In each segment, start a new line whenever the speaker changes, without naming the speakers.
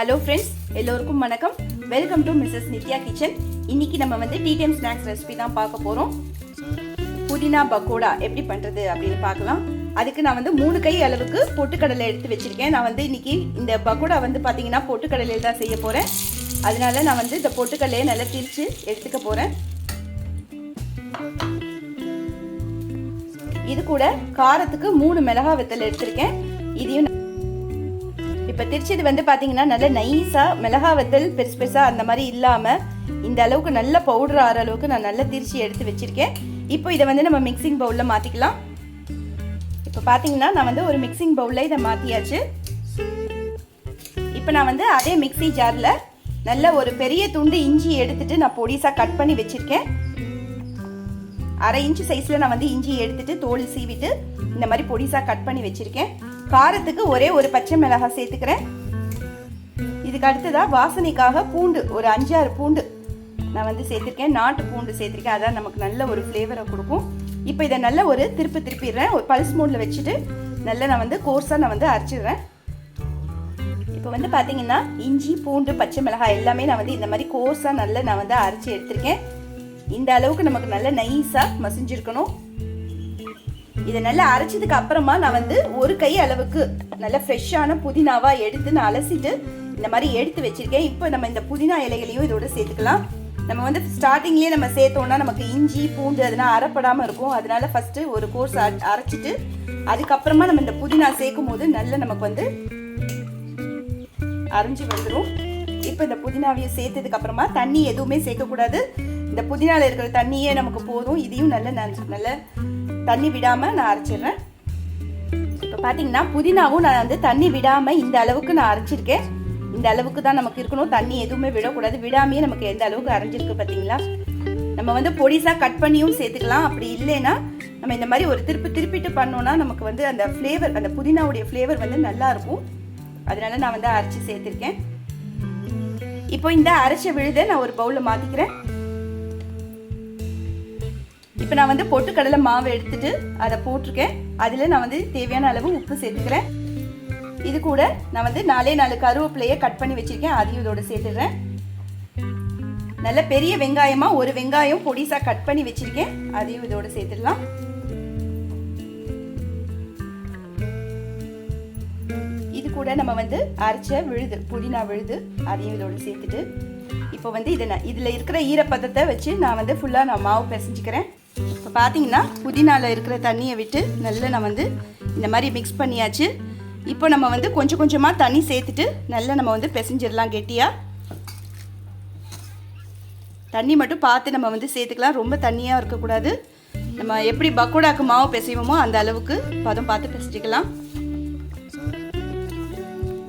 Hello friends எல்லோருக்கும் வணக்கம். Welcome to Mrs Nithya kitchen இன்னைக்கு நம்ம வந்து டீ டைம் ஸ்நாக்ஸ் ரெசிபி தான் பார்க்க போகிறோம் புதினா பக்கோடா எப்படி பண்ணுறது அப்படின்னு பார்க்கலாம். அதுக்கு நான் வந்து மூணு கை அளவுக்கு பொட்டுக்கடலை எடுத்து வச்சுருக்கேன். நான் வந்து இன்னைக்கு இந்த பக்கோடா வந்து பார்த்தீங்கன்னா பொட்டுக்கடலையில் தான் செய்ய போகிறேன் அதனால நான் வந்து இந்த பொட்டுக்கடலையை நல்லா பிரித்து எடுத்துக்க போகிறேன் இது கூட காரத்துக்கு மூணு மிளகா வெத்தல் எடுத்திருக்கேன். இதையும் இப்போ திருச்சது வந்து பார்த்தீங்கன்னா நல்ல நைஸாக மிளகா வத்தல் பெருசு பெருசாக அந்த மாதிரி இல்லாமல் இந்த அளவுக்கு நல்ல பவுடர் ஆகிற அளவுக்கு நான் நல்லா திரிச்சு எடுத்து வச்சுருக்கேன். இப்போ இதை வந்து நம்ம மிக்சிங் பவுலில் மாற்றிக்கலாம் இப்போ பார்த்தீங்கன்னா நான் வந்து ஒரு மிக்சிங் பவுலில் இதை மாற்றியாச்சு இப்போ நான் வந்து அதே மிக்சி ஜாரில் நல்ல ஒரு பெரிய துண்டு இஞ்சி எடுத்துட்டு நான் பொடிசாக கட் பண்ணி வச்சுருக்கேன். அரை இன்ச்சு சைஸில் நான் வந்து இஞ்சி எடுத்துட்டு தோல் சீவிட்டு இந்த மாதிரி பொடிசாக கட் பண்ணி வச்சுருக்கேன். காரத்துக்கு ஒரே ஒரு பச்சை மிளகாய் சேர்த்துக்கிறேன். இதுக்கு அடுத்ததாக வாசனைக்காக பூண்டு ஒரு அஞ்சாறு பூண்டு நான் வந்து சேர்த்துருக்கேன். நாட்டு பூண்டு சேர்த்துருக்கேன். அதான் நமக்கு நல்ல ஒரு ஃப்ளேவரை கொடுக்கும். இப்போ இதை நல்ல ஒரு திருப்பி திருப்பிடுறேன். ஒரு பல்ஸ் மூடில் வச்சுட்டு நல்லா நான் வந்து கோர்ஸாக நான் வந்து அரைச்சிடுறேன். இப்போ வந்து பார்த்தீங்கன்னா இஞ்சி பூண்டு பச்சை மிளகாய் எல்லாமே நான் வந்து இந்த மாதிரி கோர்ஸாக நல்லா நான் வந்து அரைச்சி எடுத்திருக்கேன். இந்த அளவுக்கு நமக்கு நல்லா நைஸாக மசிஞ்சிருக்கணும். இதை நல்லா அரைச்சதுக்கு அப்புறமா நான் வந்து ஒரு கை அளவுக்கு நல்ல ஃப்ரெஷ்ஷான புதினாவா எடுத்து நான் அலசிட்டு இந்த மாதிரி எடுத்து வச்சிருக்கேன். இப்போ நம்ம இந்த புதினா இலைகளையும் இதோட சேர்த்துக்கலாம். நம்ம வந்து ஸ்டார்டிங்லேயே நம்ம சேர்த்தோம்னா நமக்கு இஞ்சி பூண்டு அதெல்லாம் அரைப்படாமல் இருக்கும். அதனால ஃபஸ்ட்டு ஒரு கோர்ஸ் அரைச்சிட்டு அதுக்கப்புறமா நம்ம இந்த புதினா சேர்க்கும் போது நல்ல நமக்கு வந்து அரைஞ்சி வந்துடும் இப்போ இந்த புதினாவையும் சேர்த்ததுக்கு அப்புறமா தண்ணி எதுவுமே சேர்க்கக்கூடாது. இந்த புதினாவில் இருக்கிற தண்ணியே நமக்கு போதும். இதையும் நல்ல நல்ல தண்ணி விடாமல் நான் அரைச்சிடுறேன். இப்போ பார்த்தீங்கன்னா புதினாவும் நான் வந்து தண்ணி விடாமல் இந்த அளவுக்கு நான் அரைச்சிருக்கேன். இந்த அளவுக்கு தான் நமக்கு இருக்கணும். தண்ணி எதுவுமே விடக்கூடாது. விடாமையே நமக்கு எந்த அளவுக்கு அரைஞ்சிருக்கு பார்த்தீங்களா நம்ம வந்து பொடிசாக கட் பண்ணியும் சேர்த்துக்கலாம். அப்படி இல்லைன்னா நம்ம இந்த மாதிரி ஒரு திருப்பி திருப்பிட்டு பண்ணோன்னா நமக்கு வந்து அந்த ஃப்ளேவர் அந்த புதினாவுடைய ஃப்ளேவர் வந்து நல்லா இருக்கும். அதனால நான் வந்து அரைச்சி சேர்த்துருக்கேன். இப்போ இந்த அரைச்ச விழுதை நான் ஒரு பவுலில் மாற்றிக்கிறேன் இப்போ நான் வந்து பொட்டுக்கடலை மாவு எடுத்துட்டு அதை போட்டிருக்கேன். அதில் நான் வந்து தேவையான அளவு உப்பு சேர்த்துக்கிறேன். இது கூட நான் வந்து நாலே நாலு கருவேப்பிலையை கட் பண்ணி வச்சுருக்கேன். அதையும் இதோட சேர்த்துடுறேன். நல்ல பெரிய வெங்காயமாக ஒரு வெங்காயம் பொடிசாக கட் பண்ணி வச்சுருக்கேன். அதையும் இதோட சேர்த்துடலாம். இது கூட நம்ம வந்து அரைச்ச விழுது புதினா விழுது அதையும் இதோட சேர்த்துட்டு இப்போ வந்து இதை நான் இதில் இருக்கிற ஈரப்பதத்தை வச்சு நான் வந்து ஃபுல்லாக நான் மாவு பிசைஞ்சிக்கிறேன். இப்போ பார்த்தீங்கன்னா புதினாவில் இருக்கிற தண்ணியை விட்டு நல்லா நான் வந்து இந்த மாதிரி மிக்ஸ் பண்ணியாச்சு. இப்போ நம்ம வந்து கொஞ்சம் கொஞ்சமாக தண்ணி சேர்த்துட்டு நல்லா நம்ம வந்து பிசைஞ்சிடலாம் கெட்டியாக தண்ணி மட்டும் பார்த்து நம்ம வந்து சேர்த்துக்கலாம். ரொம்ப தண்ணியாக இருக்கக்கூடாது. நம்ம எப்படி பக்கோடாக்கு மாவு பிசைவோமோ அந்த அளவுக்கு பதம் பார்த்து பிசைஞ்சிக்கலாம்.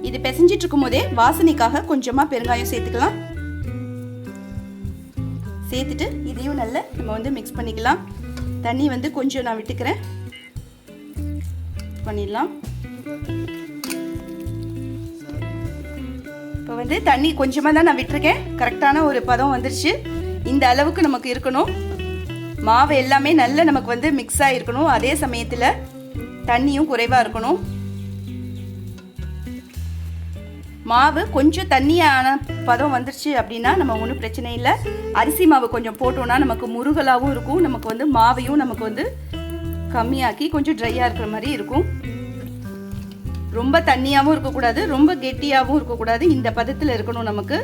இது பிசைஞ்சிட்டு இருக்கும் போதே வாசனைக்காக கொஞ்சமாக பெருங்காயம் சேர்த்துக்கலாம். சேர்த்துட்டு இதையும் நல்லா நம்ம வந்து மிக்ஸ் பண்ணிக்கலாம். தண்ணி வந்து கொஞ்சம் நான் விட்டுக்கிறேன். பண்ணிடலாம். இப்போ வந்து தண்ணி கொஞ்சமாக தான் நான் விட்டுருக்கேன். கரெக்டான ஒரு பதம் வந்துருச்சு. இந்த அளவுக்கு நமக்கு இருக்கணும். மாவு எல்லாமே நல்ல நமக்கு வந்து மிக்ஸ் ஆகிருக்கணும் அதே சமயத்தில் தண்ணியும் குறைவாக இருக்கணும். மாவு கொஞ்சம் தண்ணியான பதம் வந்துருச்சு அப்படின்னா நம்ம ஒன்றும் பிரச்சனை இல்லை. அரிசி மாவு கொஞ்சம் போட்டோம்னா நமக்கு முருகலாகவும் இருக்கும். நமக்கு வந்து மாவையும் நமக்கு வந்து கம்மியாக்கி கொஞ்சம் ட்ரையாக இருக்கிற மாதிரி இருக்கும். ரொம்ப தண்ணியாகவும் இருக்கக்கூடாது ரொம்ப கெட்டியாகவும் இருக்கக்கூடாது. இந்த பதத்தில் இருக்கணும் நமக்கு.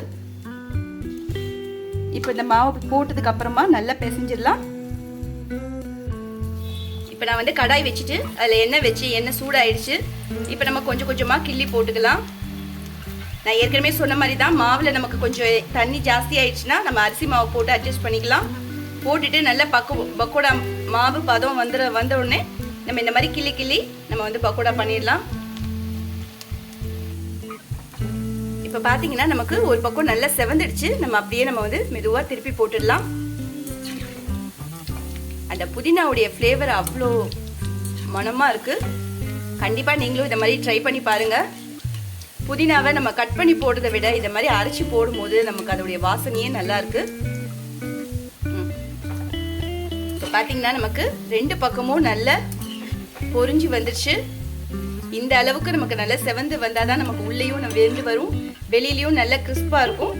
இப்போ இந்த மாவு போட்டதுக்கு அப்புறமா நல்லா பிசைஞ்சிடலாம். இப்போ நான் வந்து கடாய் வச்சுட்டு அதில் எண்ணெய் வச்சு எண்ணெய் சூடாயிடுச்சு. இப்போ நம்ம கொஞ்சம் கொஞ்சமாக கிள்ளி போட்டுக்கலாம். நான் ஏற்கனவே சொன்ன மாதிரி தான் மாவில் நமக்கு கொஞ்சம் தண்ணி ஜாஸ்தி ஆயிடுச்சுன்னா நம்ம அரிசி மாவு போட்டு அட்ஜஸ்ட் பண்ணிக்கலாம். போட்டுட்டு நல்லா பக்கு பக்கோடா மாவு பதம் வந்துட வந்த உடனே நம்ம இந்த மாதிரி கிள்ளி கிள்ளி நம்ம வந்து பக்கோடா பண்ணிடலாம். இப்போ பார்த்தீங்கன்னா நமக்கு ஒரு பக்கம் நல்லா செவந்துடுச்சு. நம்ம அப்படியே நம்ம வந்து மெதுவாக திருப்பி போட்டுடலாம். அந்த புதினாவுடைய ஃப்ளேவர் அவ்வளோ மனமாக இருக்குது கண்டிப்பாக நீங்களும் இந்த மாதிரி ட்ரை பண்ணி பாருங்கள் புதினாவை நம்ம கட் பண்ணி போடுறதை விட இதை மாதிரி அரைச்சி போடும்போது நமக்கு அதோடைய வாசனையே நல்லா இருக்கு. இப்போ பார்த்தீங்கன்னா நமக்கு ரெண்டு பக்கமும் நல்ல பொரிஞ்சு வந்துருச்சு. இந்த அளவுக்கு நமக்கு நல்ல செவந்து வந்தாதான் நமக்கு உள்ளேயும் நம்ம வெந்து வரும். வெளியிலயும் நல்ல கிறிஸ்பா இருக்கும்.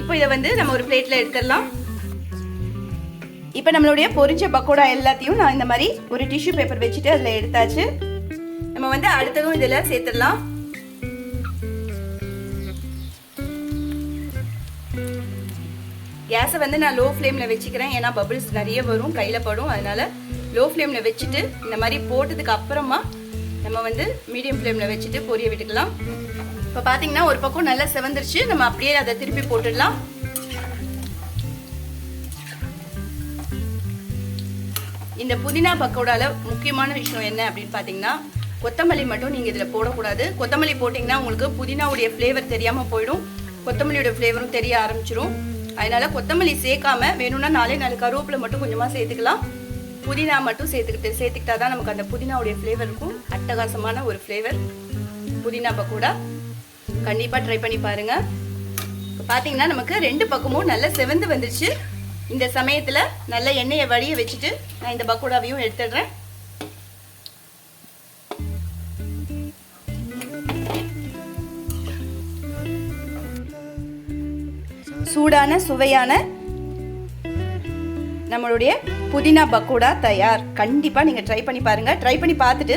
இப்போ இதை வந்து நம்ம ஒரு பிளேட்ல எடுத்துடலாம். இப்போ நம்மளுடைய பொரிஞ்ச பக்கோடா எல்லாத்தையும் நான் இந்த மாதிரி ஒரு டிஷ்யூ பேப்பர் வச்சுட்டு அதில் எடுத்தாச்சு. நம்ம வந்து அடுத்ததும் இதில் சேர்த்துடலாம். கேஸை வந்து நான் லோ ஃப்ளேமில் வச்சுக்கிறேன். ஏன்னா பபிள்ஸ் நிறைய வரும் கையில் படும். அதனால லோ ஃப்ளேமில் வச்சுட்டு இந்த மாதிரி போட்டதுக்கு அப்புறமா நம்ம வந்து மீடியம் ஃப்ளேமில் வச்சுட்டு பொரிய விட்டுக்கலாம். இப்போ பார்த்தீங்கன்னா ஒரு பக்கம் நல்லா செவந்துருச்சு. நம்ம அப்படியே அதை திருப்பி போட்டுடலாம். இந்த புதினா பக்கோடால முக்கியமான விஷயம் என்ன அப்படின்னு பார்த்தீங்கன்னா கொத்தமல்லி மட்டும் நீங்கள் இதில் போடக்கூடாது. கொத்தமல்லி போட்டிங்கன்னா உங்களுக்கு புதினாவுடைய ஃப்ளேவர் தெரியாமல் போயிடும். கொத்தமல்லியோட ஃப்ளேவரும் தெரிய ஆரம்பிச்சிடும் அதனால கொத்தமல்லி சேர்க்காம வேணும்னா நாலே நாலு கருவேப்பிலை மட்டும் கொஞ்சமாக சேர்த்துக்கலாம். புதினா மட்டும் சேர்த்துக்கிட்டு சேர்த்துக்கிட்டா தான் நமக்கு அந்த புதினாவுடைய ஃப்ளேவர் இருக்கும். அட்டகாசமான ஒரு ஃப்ளேவர் புதினா பக்கோடா கண்டிப்பாக ட்ரை பண்ணி பாருங்க. பார்த்தீங்கன்னா நமக்கு ரெண்டு பக்கமும் நல்லா செவந்து வந்துச்சு இந்த சமயத்தில் நல்ல எண்ணெயை வடிய வச்சுட்டு நான் இந்த பக்கோடாவையும் எடுத்துடுறேன். சூடான சுவையான நம்மளுடைய புதினா பக்கோடா தயார். கண்டிப்பாக நீங்கள் ட்ரை பண்ணி பாருங்கள் ட்ரை பண்ணி பார்த்துட்டு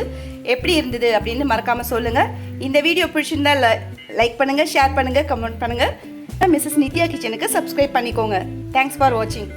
எப்படி இருந்தது அப்படின்னு மறக்காமல் சொல்லுங்கள் இந்த வீடியோ பிடிச்சிருந்தா லைக் பண்ணுங்கள் ஷேர் பண்ணுங்கள் கமெண்ட் பண்ணுங்கள் மிஸ்ஸஸ் நித்யா கிச்சனுக்கு சப்ஸ்கிரைப் பண்ணிக்கோங்க. தேங்க்ஸ் ஃபார் வாட்சிங்